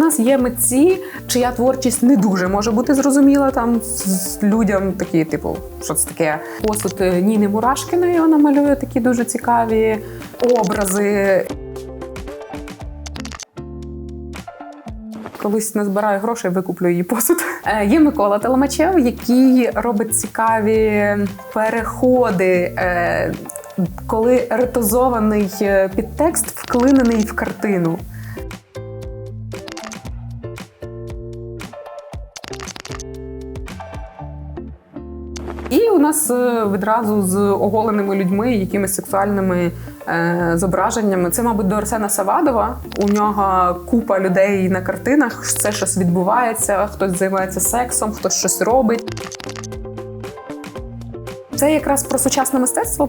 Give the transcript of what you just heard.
нас є митці, чия творчість не дуже може бути зрозуміла там з людям, такі, типу, що це таке? Посуд е, Ніни Мурашкіної вона малює такі дуже цікаві образи. Колись назбираю грошей, викуплю її посуд. Е, Є Микола Телемачев, який робить цікаві переходи, е, коли ретозований підтекст вклинений в картину. І у нас е, відразу з оголеними людьми, якимись сексуальними е, зображеннями. Це, мабуть, до Арсена Савадова. У нього купа людей на картинах, все щось відбувається, хтось займається сексом, хтось щось робить. Це якраз про сучасне мистецтво.